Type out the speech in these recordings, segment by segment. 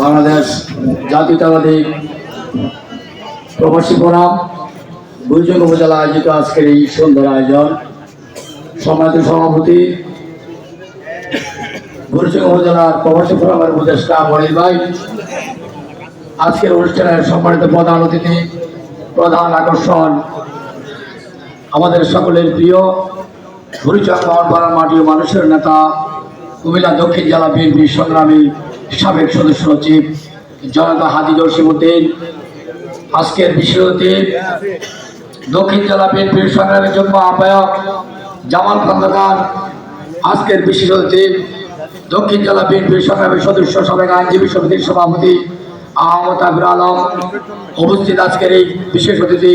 বাংলাদেশ জাতীয়তাবাদী প্রবাসী ফোরাম গুরুজঙ্গ উপজেলা আয়োজিত আজকের এই সুন্দর আয়োজন। সম্মানিত সভাপতি গুরুজঙ্গ উপজেলার প্রবাসী ফোরামের উপদেষ্টা মনির ভাই, আজকের অনুষ্ঠানের সম্মানিত প্রধান অতিথি, প্রধান আকর্ষণ আমাদের সকলের প্রিয় হরিচক মোহনপাড়ার মাটি মানুষের নেতা, কুমিল্লা দক্ষিণ জেলা বিএনপি সংগ্রামী সাবেক সদস্য সচিব জনতা হাজি জসিমুদ্দিন আজকের বিশেষ অতিথি, দক্ষিণ জেলা বিএনপির সংগ্রামী জন্য আহ্বায়ক জামাল খন্দকার, আজকের বিশেষ অতিথি, দক্ষিণ জেলা বিএনপির সংগ্রামী সদস্য সাবেক আইনজীবী সমিতির সভাপতি আহমদ আবির আলম, উপস্থিত আজকের এই বিশেষ অতিথি,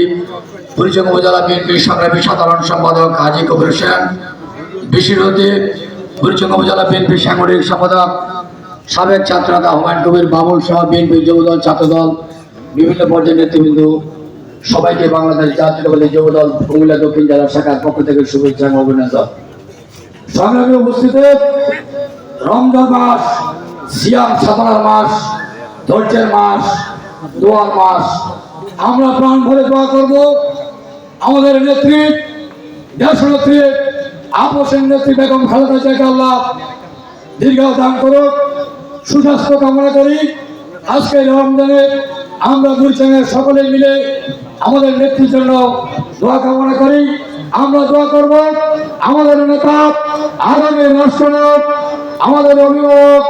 পরিচয় উপজেলা বিএনপির সংগ্রামী সাধারণ সম্পাদক হাজি কবির হোসেন, বিশেষ অতিথি, পরিচয় উপজেলা বিএনপির সাংগঠনিক সম্পাদক সাবেক ছাত্রনেতা হুমায়ুন কবির বাবুল সহ বিএনপি যুবদল, ছাত্রদল, বিভিন্ন পর্যায়ের নেতৃবৃন্দ, সবাইকে বাংলাদেশ জাতীয়তাবাদী যুবদল, কুমিল্লা দক্ষিণ জেলা শাখার পক্ষ থেকে শুভেচ্ছা এবং অভিনন্দন। সংগ্রামী উপস্থিত রমজান মাস, সিয়াম সাধনার মাস, ধৈর্যের মাস, দোয়ার মাস, আমরা প্রাণ ভরে দোয়া করব। আমাদের নেত্রী দেশ নেত্রী আপোষের নেত্রী বেগম খালেদা জিয়াকে আল্লাহ দীর্ঘ দান করুক। সুস্বাস্থ্য কামনা করি। আজকে রমজানে আমরা গুলশানের সকলে মিলে আমাদের নেত্রীর জন্য দোয়া কামনা করি। আমরা দোয়া করব আমাদের নেতা, আগামী রাষ্ট্রনায়ক, আমাদের অভিভাবক,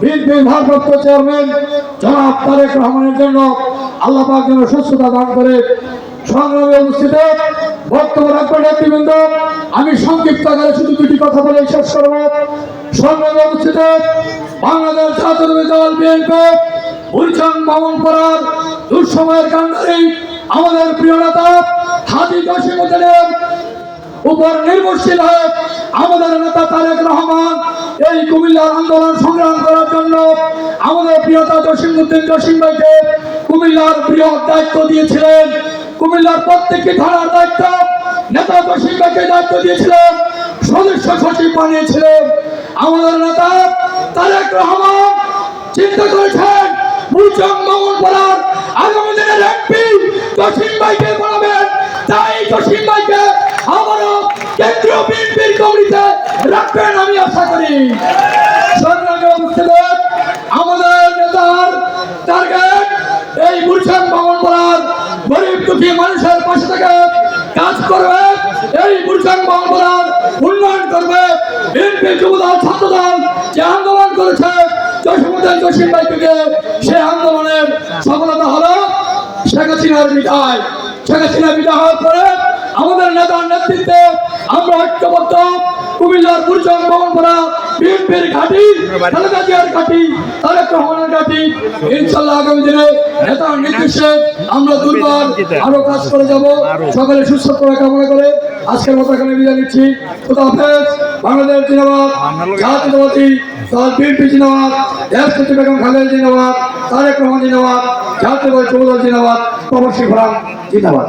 বিএনপি ভারপ্রাপ্ত চেয়ারম্যান জনাব তারেক রহমানের জন্য আল্লাহ পাক যেন সুস্থতা দান করে। সংগ্রামে উপস্থিত। বক্তব্য রাখবেন নেতৃবৃন্দ, আমি সংক্ষিপ্ত আকারে শুধু দুটি কথা বলে শেষ করব। সংগ্রামে উপস্থিত। বাংলাদেশ জাতীয় দল বিএনপি বামন করার দুঃসময়ের কাণ্ডারি, আমাদের প্রিয় নেতা হাজি জসিমুদ্দিনের উপর নির্ভরশীল হয়ে আমাদের নেতা তারেক রহমান এই কুমিল্লার আন্দোলন সংগ্রাম করার জন্য আমাদের প্রিয়তা জসিমুদ্দিন জসিম ভাইকে কুমিল্লার প্রিয় দায়িত্ব দিয়েছিলেন। কুমিল্লার প্রত্যেকটি থানার দায়িত্ব নেতা জসিম ভাইকে দায়িত্ব দিয়েছিলেন। সদস্য সচিব বানিয়েছিলেন। আমাদের নেতা তারেক রহমান চিন্তা করেছেন, মুলচং মামুন পড়ার আগামী দিনের এমপি জসিম ভাইকে বানাবেন তাই জসিম ভাইকে আবারও কেন্দ্রীয় বিএনপির কমিটিতে রাখবেন আমি আশা করি। সংগ্রামী অবস্থিত আমাদের নেতার টার্গেট এই মুলচং মামুন পড়ার গরিব দুঃখী মানুষের পাশে থেকে কাজ করবে। এই মুলচং মামুন পড়ার উন্নয়ন করবে। বিএনপি যুবদল, ছাত্রদল যে করেছে আন্দোলনের সফলতা হলো। শেখ হাসিনার বিদায়। শেখ বিদায় হওয়ার পরে আমাদের নেতার নেতৃত্বে আমরা ঐক্যবদ্ধ। কুমিল্লার ভবনপাড়া বিএনপির ঘাঁটি খালেদা জিয়ার ঘাঁটি, তারেক রহমানের ঘাঁটি। ইনশাল্লাহ আগামী দিনে নেতার নির্দেশে আমরা দুর্বার আরও কাজ করে যাব। সকালে সুস্থ করে কামনা করে আজকের মতো এখানে বিদায় নিচ্ছি। খুদা হাফেজ। বাংলাদেশ জিন্দাবাদ। জাতীয়তাবাদী দল বিএনপি জিন্দাবাদ দেশপতি বেগম খালেদা জিন্দাবাদ, তারেক রহমান জিন্দাবাদ জাতীয়তাবাদী যুবদল জিন্দাবাদ, প্রবাসী ফোরাম জিন্দাবাদ।